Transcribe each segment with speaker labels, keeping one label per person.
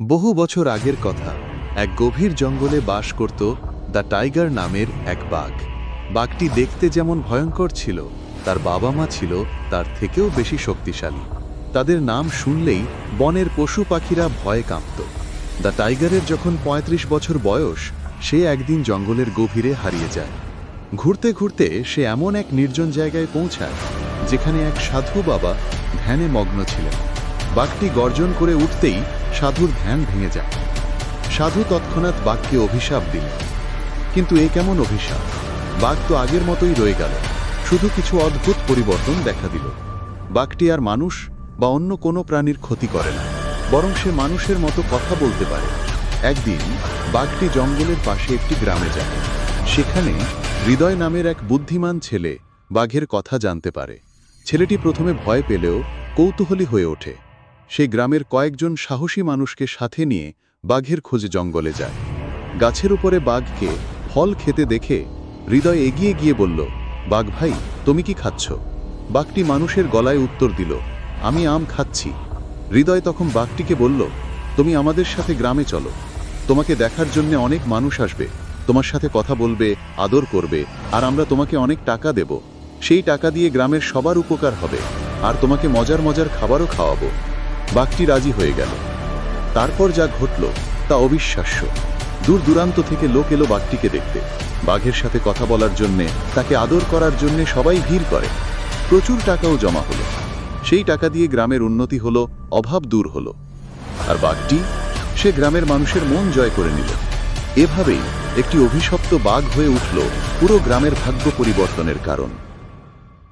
Speaker 1: বহু বছর আগের কথা, এক গভীর জঙ্গলে বাস করত দ্য টাইগার নামের এক বাঘ। বাঘটি দেখতে যেমন ভয়ঙ্কর ছিল, তার বাবা মা ছিল তার থেকেও বেশি শক্তিশালী। তাদের নাম শুনলেই বনের পশু পাখিরা ভয়ে কাঁপত। দ্য টাইগারের যখন ৩৫ বছর বয়স, সে একদিন জঙ্গলের গভীরে হারিয়ে যায়। ঘুরতে ঘুরতে সে এমন এক নির্জন জায়গায় পৌঁছায়, যেখানে এক সাধু বাবা ধ্যানে মগ্ন ছিলেন। বাঘটি গর্জন করে উঠতেই সাধুর ধ্যান ভেঙে যায়। সাধু তৎক্ষণাৎ বাঘকে অভিশাপ দিল। কিন্তু এ কেমন অভিশাপ? বাঘ তো আগের মতোই রয়ে গেল। শুধু কিছু অদ্ভুত পরিবর্তন দেখা দিল। বাঘটি আর মানুষ বা অন্য কোনো প্রাণীর ক্ষতি করে না। বরং সে মানুষের মতো কথা বলতে পারে। একদিন বাঘটি জঙ্গলের পাশে একটি গ্রামে যায়। সেখানে হৃদয় নামের এক বুদ্ধিমান ছেলে বাঘের কথা জানতে পারে। ছেলেটি প্রথমে ভয় পেলেও কৌতূহলী হয়ে ওঠে। সে গ্রামের কয়েকজন সাহসী মানুষকে সাথে নিয়ে বাঘের খোঁজে জঙ্গলে যায়। গাছের উপরে বাঘকে ফল খেতে দেখে হৃদয় এগিয়ে গিয়ে বলল, বাঘ ভাই, তুমি কি খাচ্ছ? বাঘটি মানুষের গলায় উত্তর দিল, আমি আম খাচ্ছি। হৃদয় তখন বাঘটিকে বলল, তুমি আমাদের সাথে গ্রামে চলো। তোমাকে দেখার জন্য অনেক মানুষ আসবে। তোমার সাথে কথা বলবে, আদর করবে, আর আমরা তোমাকে অনেক টাকা দেব। সেই টাকা দিয়ে গ্রামের সবার উপকার হবে, আর তোমাকে মজার মজার খাবারও খাওয়াবো। বাঘটি রাজি হয়ে গেল। তারপর যা ঘটল, তা অবিশ্বাস্য। দূর দূরান্ত থেকে লোক এলো বাঘটিকে দেখতে। বাঘের সাথে কথা বলার জন্যে, তাকে আদর করার জন্যে সবাই ভিড় করে। প্রচুর টাকাও জমা হলো। সেই টাকা দিয়ে গ্রামের উন্নতি হলো, অভাব দূর হলো। আর বাঘটি, সে গ্রামের মানুষের মন জয় করে নিল। এভাবেই একটি অভিশপ্ত বাঘ হয়ে উঠল পুরো গ্রামের ভাগ্য পরিবর্তনের কারণ।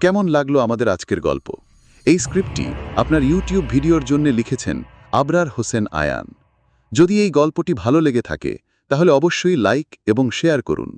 Speaker 1: কেমন লাগল আমাদের আজকের গল্প? এই স্ক্রিপ্টটি আপনার ইউটিউব ভিডিওর জন্য লিখেছেন আবরার হোসেন আয়ান। যদি এই গল্পটি ভালো লেগে থাকে, তাহলে অবশ্যই লাইক এবং শেয়ার করুন।